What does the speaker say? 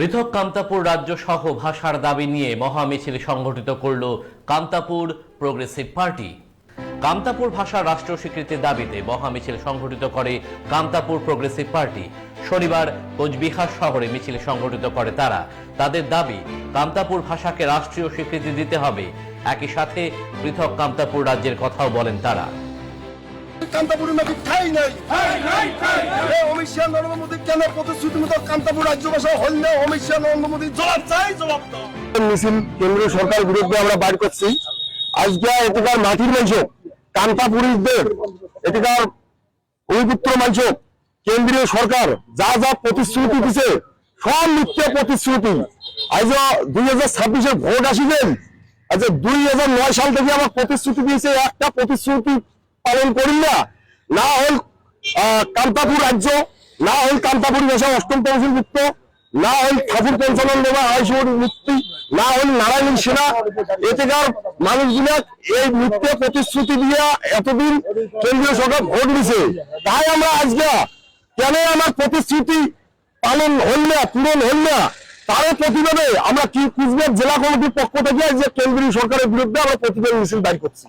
পৃথক কামতাপুর রাজ্য সহ ভাষার দাবি নিয়ে মহামিছিল সংগঠিত করল কামতাপুর প্রোগ্রেসিভ পার্টি কামতাপুর ভাষার রাষ্ট্র স্বীকৃতির দাবিতে মহামিছিল সংগঠিত করে কামতাপুর প্রোগ্রেসিভ পার্টি শনিবার কোচবিহার শহরে মিছিল সংগঠিত করে তারা। তাদের দাবি, কান্তাপুর ভাষাকে রাষ্ট্রীয় স্বীকৃতি দিতে হবে। একই সাথে পৃথক কামতাপুর রাজ্যের কথাও বলেন তারা। কান্তাপুরের নাকি ঠাই নাই? অমিত শাহ নরেন্দ্র মোদী কেন প্রতিশ্রুতি মতো কান্তাপুর রাজ্য ভাষা হইলে অমিত শাহ নরেন্দ্র মোদী জবাব চাই জবাব মিছিল কেন্দ্রীয় সরকার বিরুদ্ধে আমরা বাইর করছি। আজকে এটিকার মাটির মানুষ কান্তাপুরীদের এটিকার অভিপুত্র মানুষ কেন্দ্রীয় সরকার যা যা প্রতিশ্রুতি দিছে সব মিথ্যে প্রতিশ্রুতি। আজ দুই হাজার ছাব্বিশের ভোট আসিবেন আচ্ছা দুই হাজার নয় সাল থেকে আমার প্রতিশ্রুতি দিয়েছে একটা প্রতিশ্রুতি পালন করি না। না হল কান্তাপুর রাজ্য, না হল কান্তাপুর ভাষা অষ্টম তহসিলভুক্ত না হল ঠাকুর পঞ্চানন দেবা আড়াইশো মুক্তি না হল নারায়ণ সেনা, এতেকার মানুষগুলা এই মিথ্যে প্রতিশ্রুতি দিয়ে এতদিন কেন্দ্রীয় সরকার ভোট দিছে। তাই আমরা আজকে কেন আমার প্রতিশ্রুতি পালন হল না, পূরণ হল না? তারও প্রতিবাদে আমরা কি কুচবিহার জেলা কমিটির পক্ষ থেকে যে কেন্দ্রীয় সরকারের বিরুদ্ধে আমরা প্রতিবাদ মিছিল দায়ী করছি।